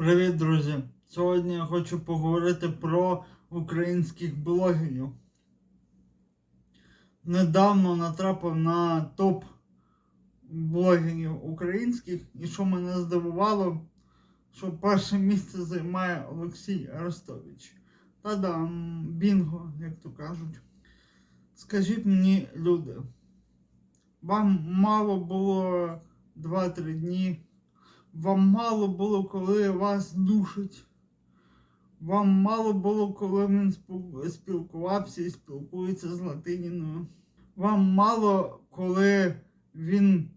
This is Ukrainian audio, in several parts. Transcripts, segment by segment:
Привіт, друзі! Сьогодні я хочу поговорити про українських блогерів. Недавно натрапив на топ блогерів українських, і що мене здивувало, що перше місце займає Олексій Арестович. Та-дам, бінго, як то кажуть. Скажіть мені, люди, вам мало було 2-3 дні. Вам мало було, коли вас душить. Вам мало було, коли він спілкувався і спілкується з Латиніною. Вам мало, коли він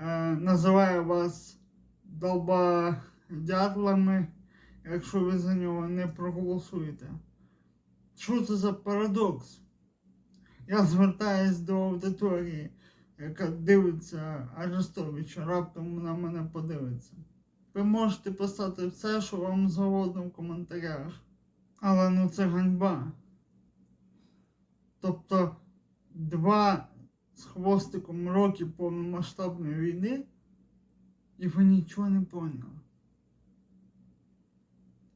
е, називає вас долбодятлами, якщо ви за нього не проголосуєте. Що це за парадокс? Я звертаюсь до аудиторії яка дивиться Арестович, раптом на мене подивиться. Ви можете писати все, що вам завгодно в коментарях. Але ну це ганьба. Тобто два з хвостиком роки повномасштабної війни, і ви нічого не поняли.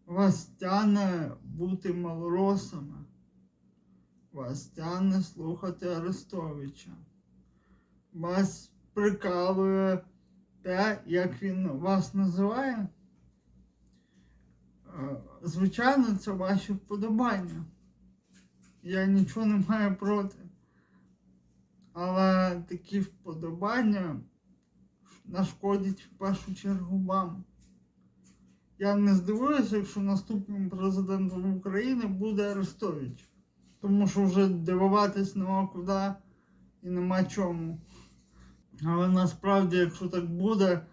Вас тяне бути малоросами. Вас тяне слухати Арестовича вас прикалує те, як він вас називає. Е, Звичайно, це ваші вподобання. Я нічого не маю проти. Але такі вподобання нашкодять в першу чергу вам. Я не здивуюся, якщо наступним президентом України буде Арестович. Тому що вже дивуватись нема куди і нема чому. Але насправді, якщо так буде,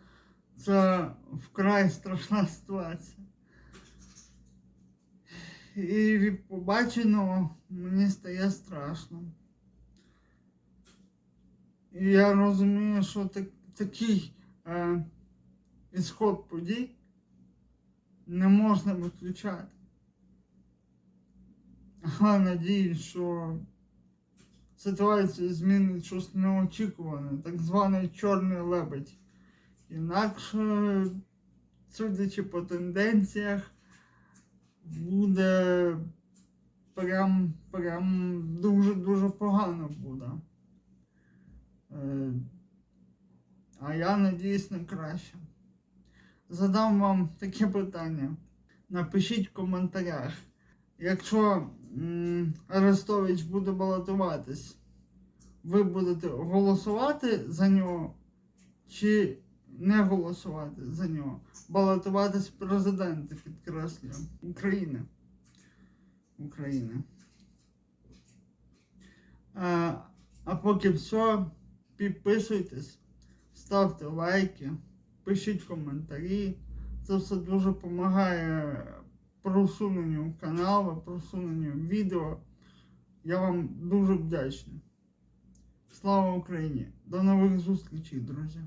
це вкрай страшна ситуація. І від побаченого мені стає страшно. І я розумію, що так, такий е, ісход подій не можна виключати. Але надіюсь, що ситуацію змінить щось неочікуване, так званий чорний лебедь. Інакше, судячи по тенденціях, буде прям прям дуже-дуже погано буде. Е, А я надіюсь на краще. Задам вам таке питання. Напишіть в коментарях. Якщо Арестович буде балотуватись, ви будете голосувати за нього чи не голосувати за нього? Балотуватись в президенти, підкреслюю, України. України. А, а поки все, підписуйтесь, ставте лайки, пишіть коментарі. Це все дуже допомагає просуненню каналу, просуненню відео. Я вам дуже вдячний. Слава Україні! До нових зустрічей, друзі!